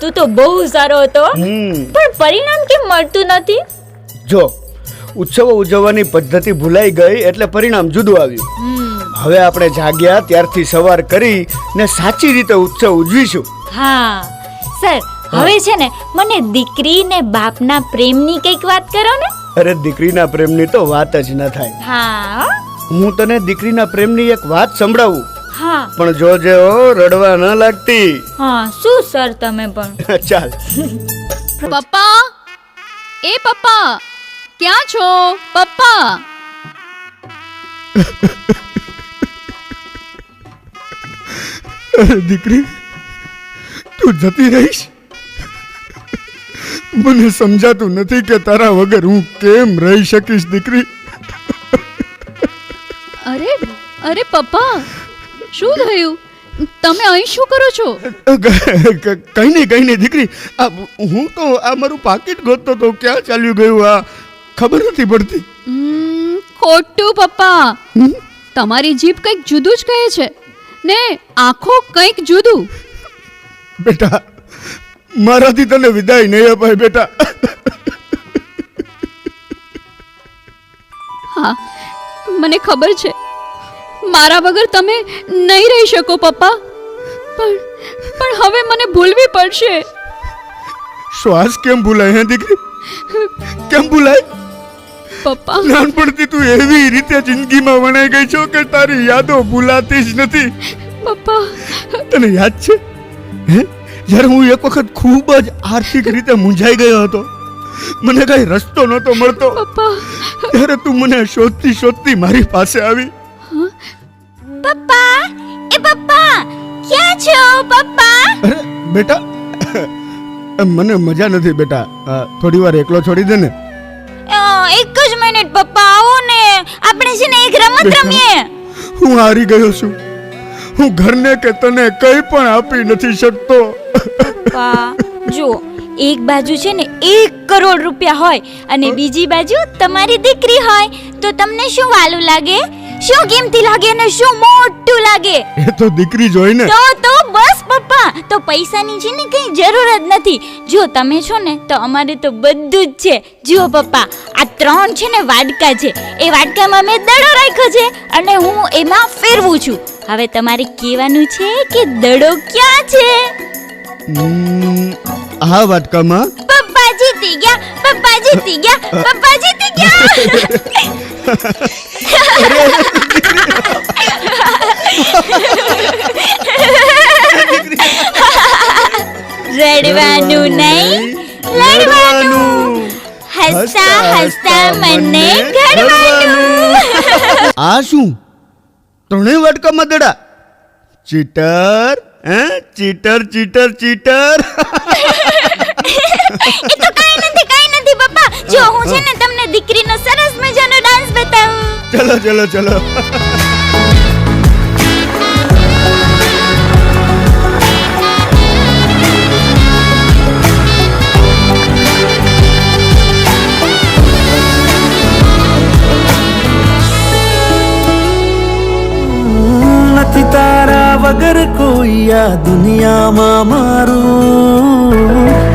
તું તો બહુ સારો હતો. પણ પરિણામ કેમ મળતું નથી? જો ઉત્સવો ઉજવવાની પદ્ધતિ ભૂલાઈ ગઈ એટલે પરિણામ જુદું આવ્યું. હવે આપણે જાગ્યા ત્યારથી સવાર કરી ને સાચી રીતે ઉત્સવ ઉજવીશું. હા. સર હવે છે ને મને દીકરી ને બાપના પ્રેમની કંઈક વાત કરો ને. અરે દીકરીના પ્રેમની તો વાત જ ન થાય. હા. હું તને દીકરીના પ્રેમની એક વાત સંભળાવું. હા. પણ જોજે ઓ રડવા ન લાગતી. હા શું સર તમે પણ? ચાલ. પપ્પા એ પપ્પા ક્યાં છો? પપ્પા. અરે દીકરી તું જતી રહીશ? મને સમજાતું નથી કે તારા વગર હું કેમ રહી શકીશ દીકરી. અરે અરે પપ્પા શું થયું? તમે અહીં શું કરો છો? કઈ નહીં કઈ નહીં દીકરી. હું તો આ મારું પાકીટ ગોતતો તો ક્યાં ચાલ્યું ગયું આ? ખબર નથી પડતી. ખોટું પપ્પા. તમારી જીભ કંઈક જુદું જ કહે છે. ને આંખો કંઈક જુદું. બેટા મારાથી તને વિદાય નહીં અપાય બેટા. હા મને ખબર છે. મારા વગર તમે નહીં રહી શકો પપ્પા. પણ પણ હવે મને ભૂલવી પડશે. શ્વાસ કેમ ભૂલાય હે દીકરી? કેમ ભૂલાય? પપ્પા. નાનપણથી તું એવી રીતે જિંદગીમાં વણાઈ ગઈ છો કે તારી યાદો ભૂલાતી જ નથી. પપ્પા. તને યાદ છે? હે? જ્યારે હું એક વખત ખૂબ જ આર્થિક રીતે મૂંઝાઈ ગયો હતો મને કઈ રસ્તો નહોતો મળતો. પપ્પા. ત્યારે તું મને શોધતી શોધતી મારી પાસે આવી. પપ્પા? એ પપ્પા ક્યાં છો પપ્પા? અરે બેટા મને મજા નથી બેટા. થોડી વાર એકલો છોડી દે ને. એક જ મિનિટ પપ્પા આવો ને. આપણે છે ને એક રમત રમીએ. હું હારી ગયો છું. હું ઘરને કે તને કંઈ પણ આપી નથી શકતો. પપ્પા જો એક બાજુ છે ને એક કરોડ રૂપિયા હોય અને બીજી બાજુ તમારી દીકરી હોય. તો તમને શું વાલું લાગે? શું કિંમતી લાગે અને શું મોટું લાગે? એ તો દીકરી જોઈ ને. તો તો બસ પપ્પા તો પૈસાની છે ને કઈ જરૂર જ નથી. જો તમે છો ને તો અમારે તો બધું જ છે. જુઓ પપ્પા આ ત્રણ છે ને વાડકા છે. એ વાડકામાં મેં દડો રાખ્યો છે અને હું એમાં ફેરવું છું. હવે તમારે કહેવાનું છે કે દડો ક્યાં છે? હા આ વાટકામાં પપ્પા જીતી ગયા પપ્પા જીતી ગયા પપ્પા જીતી ગયા. રડવાનું નહીં? લડવાનું હસતા હસતા મને ઘડવાનું. આ શું? ત્રણેય વાટકામાં મદડા. ચીટર હે? Cheater cheater cheater. એ તો કાઈ નથી કાઈ નથી પપ્પા જો હું છે ને તમને દીકરીનો સરસ મજાનો ચલો ચલો ચલો. નથી તારા વગર કોઈ આ દુનિયામાં મારું.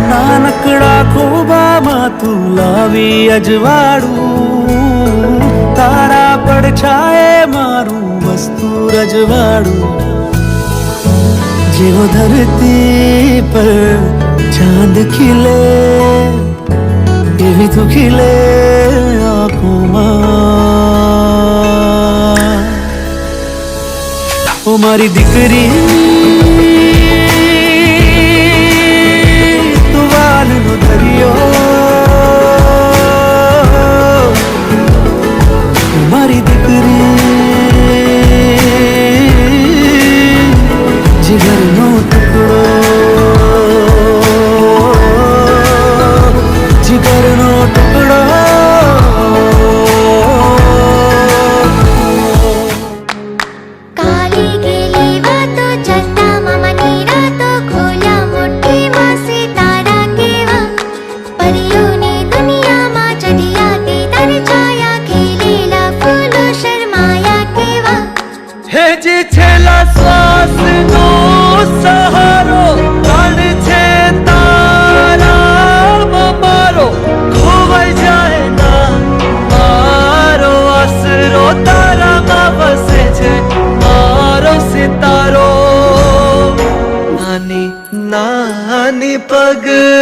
નાનકડા ખોબામાં તું લાવી અજવાળું. તારા પડછાયે મારું વસ્તુ રજવાડું જેવો ધરતી પર ચાંદ ખીલે એવી તું ખીલે આંખોમાં ઓ મારી દીકરી નાની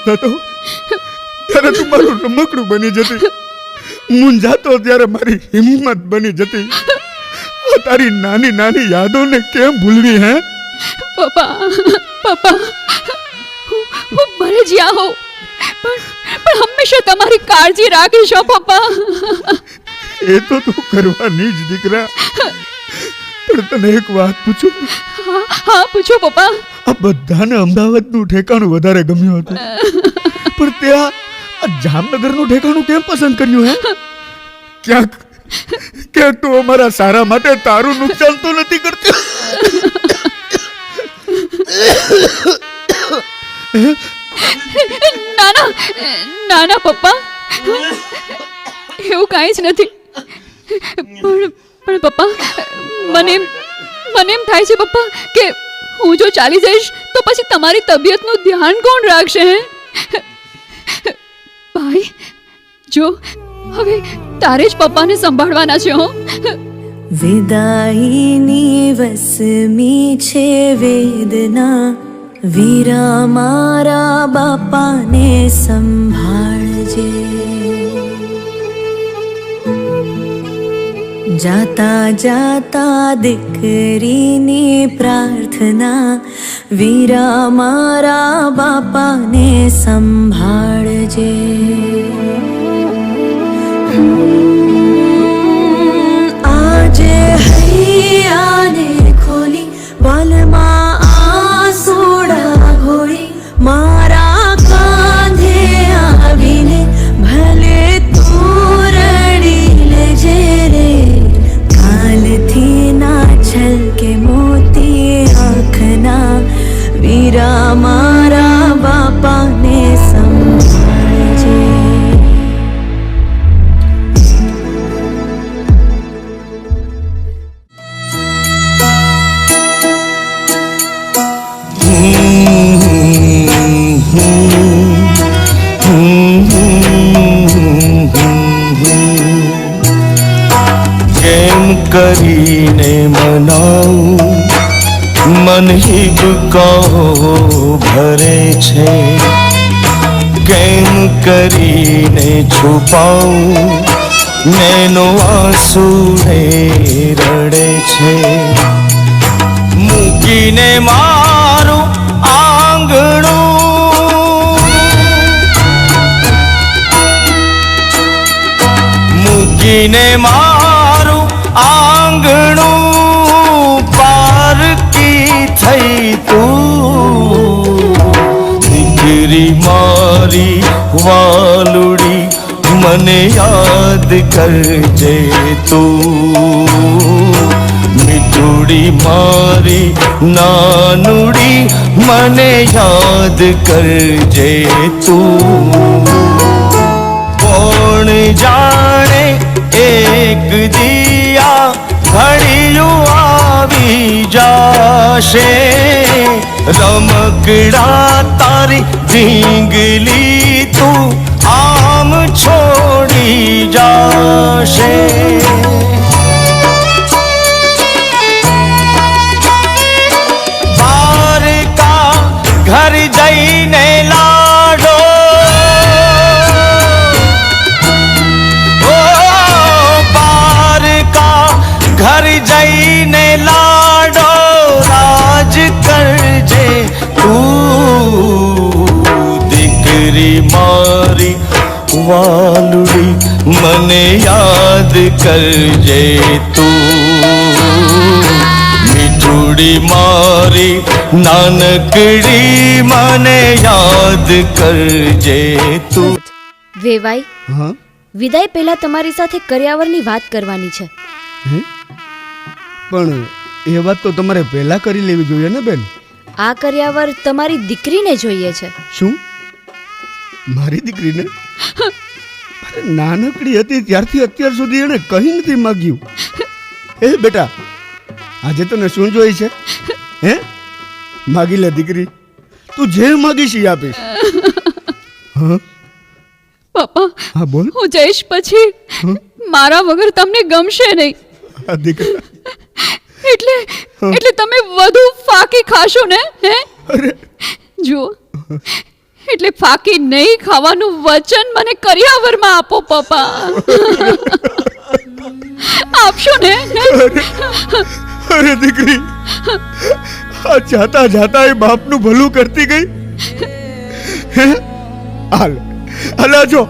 ઉદાસ થતો ત્યારે તું મારું રમકડું બની જતી. મૂંઝાતો ત્યારે મારી હિંમત બની જતી. આ તારી નાની નાની યાદોને કેમ ભૂલવી હે? પપ્પા પપ્પા હું હું ભલે જ્યાં હોઉં. પણ પણ હંમેશા તમારી કાળજી રાખીશ હો પપ્પા. એ તો તું કરવાની જ દીકરા. પણ તને એક વાત પૂછું? હા હા પૂછો પપ્પા. આ બધાને અમદાવાદનું ઠેકાણું વધારે ગમ્યું હતું. પણ ત્યાં આ જામનગરનું ઠેકાણું કેમ પસંદ કર્યું હે? ક્યાંક ક્યાંક તું અમારા સારા માટે તારું નુકસાન તો નથી કરતી. નાના ના ના ના પપ્પા. એવું કાંઈ જ નથી. પણ પણ પપ્પા મને મને એમ થાય છે પપ્પા કે હું જો ચાલી જઈશ, તો પછી તમારી તબિયતનું ધ્યાન કોણ રાખશે ભાઈ, જો, હવે તારે જ પપ્પાને સંભાળવાના છે, હો. વિદાઈની વસમી છે વેદના, વીરા મારા બાપાને સંભાળજે. જાતા જાતા દીકરીની પ્રાર્થના વીરા મારા બાપાને સંભાળજે કેમ કરીને મનાવું, મન હિબકો ભરે છે. કેમ કરીને છુપાવું નેનો આંસુને રડે છે. મૂકીને મારું આંગણું મૂકીને મારું આંગણું પારકી થઈ તું. દીકરી મારી વાલુડી મને યાદ કરજે તું. મીઠુડી મારી નાનુડી મને યાદ કરજે તું. કોણ જાણે એક દિયા ઘડિયું આવી જાશે. રમકડા તારી ઢીંગલી તું આમ છોડી જાશે. વાલુડી મને યાદ કરજે તું મીઠુડી મારી નાનકડી મને યાદ કરજે તું વેવાઈ હા વિદાય પહેલા તમારી સાથે કર્યાવરની વાત કરવાની છે પણ એ વાત તો તમારે પહેલા કરી લેવી જોઈએ ને બેન આ કર્યાવર તમારી દીકરીને જોઈએ છે શું મારી દીકરીને નાનકડી હતી ત્યારથી અત્યાર સુધી એણે કંઈ નથી માગ્યું. એ બેટા આજે તને શું જોઈ છે? હે? માગી લે દીકરી. તું જે માગીશ એ આપીશ. હા? પપ્પા હા બોલ. હું જઈશ પછી. મારા વગર તમને ગમશે નહીં. દીકરા. એટલે એટલે તમે વધુ ફાકી ખાશો ને હે? અરે. જુઓ. એટલે ફાકી નહીં ખાવાનું વચન મને કરિયાવરમાં આપો પપ્પા. આપશો ને? અરે દીકરી આ જાતા જાતા એ બાપનું ભલું કરતી ગઈ? હે? હાલ હલા જો.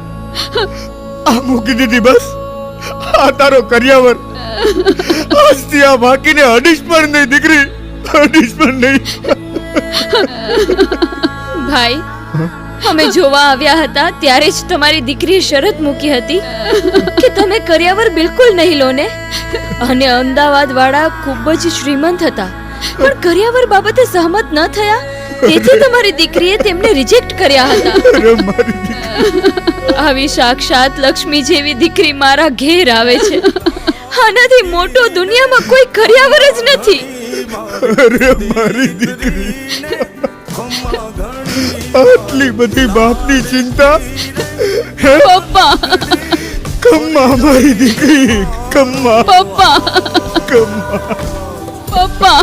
આ મૂકી દીધી બસ. આ તારો કરિયાવર. આજથી આ બાકીને અડીશ પણ નહીં દીકરી. અડીશ પણ નહીં. ભાઈ અમે જોવા આવ્યા હતા ત્યારે જ તમારી દીકરીએ શરત મૂકી હતી કે તમે કર્યાવર બિલકુલ નહીં લો ને અને અમદાવાદ વાળા ખૂબ જ શ્રીમંત હતા. પણ કર્યાવર બાબતે સહમત ન થયા તેથી તમારી દીકરીએ તેમને રિજેક્ટ કર્યા હતા. આવી સાક્ષાત લક્ષ્મી જેવી દીકરી મારા ઘેર આવે છે. આનાથી મોટો દુનિયામાં કોઈ કર્યાવર જ નથી. અરે મારી દીકરી. આટલી બધી બાપની ચિંતા? હે? પપ્પા. કમ્મા મારી દીકરી કમ્મા. પપ્પા. કમ્મા. પપ્પા.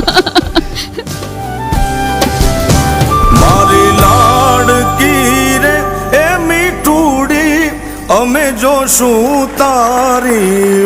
મારી લાડકી રે એ મીઠુડી અમે જોશું તારી